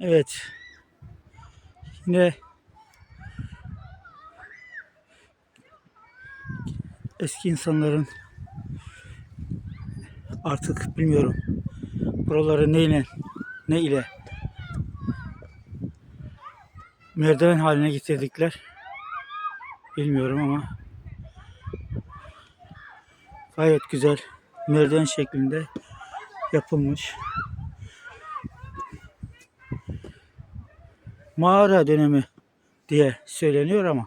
Evet. Yine eski insanların artık bilmiyorum buraları neyle ne ile merdiven haline getirdikler bilmiyorum ama gayet güzel merdiven şeklinde yapılmış. Mağara dönemi diye söyleniyor ama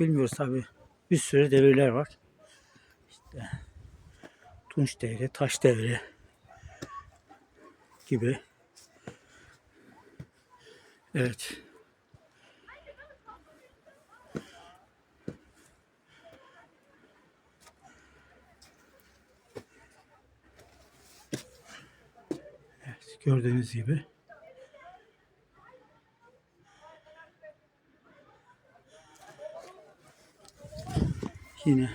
bilmiyoruz tabi. Bir sürü devirler var. İşte Tunç devri, Taş devri gibi. Evet. Evet, gördüğünüz gibi. Yine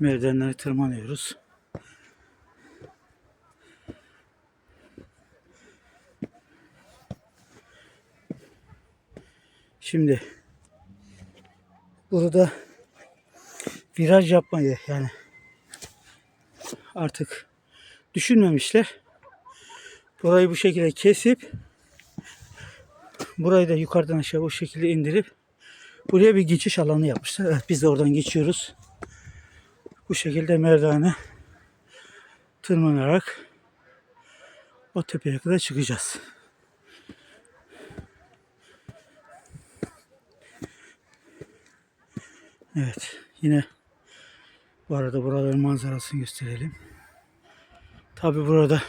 merdivenleri tırmanıyoruz. Şimdi burada viraj yapmayı yani artık düşünmemişler. Burayı bu şekilde kesip burayı da yukarıdan aşağı bu şekilde indirip buraya bir geçiş alanı yapmışlar. Evet biz de oradan geçiyoruz. Bu şekilde merdivene tırmanarak o tepeye kadar çıkacağız. Evet yine bu arada buraların manzarasını gösterelim. Tabi burada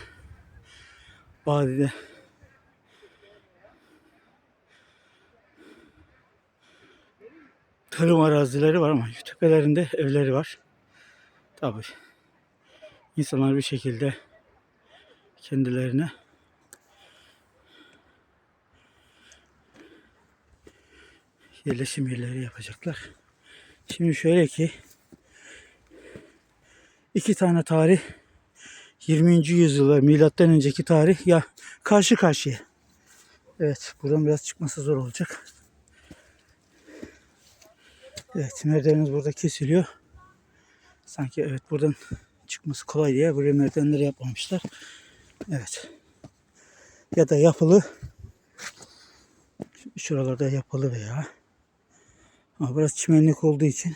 vadide tarım arazileri var ama tepelerinde evleri var. Tabi insanlar bir şekilde kendilerine yerleşim yerleri yapacaklar. Şimdi şöyle ki iki tane tarih 20. yüzyıla milattan önceki tarih ya karşı karşıya. Evet buradan biraz çıkması zor olacak. Evet merdivenimiz burada kesiliyor. Sanki evet buradan çıkması kolay diye buraya merdivenleri yapmamışlar. Evet. Ya da yapılı. Şuralarda yapılı veya ama burası çimenlik olduğu için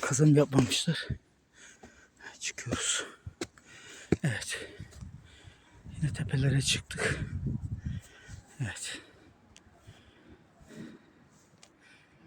kazım yapmamışlar. Çıkıyoruz. Evet. Yine tepelere çıktık. Evet.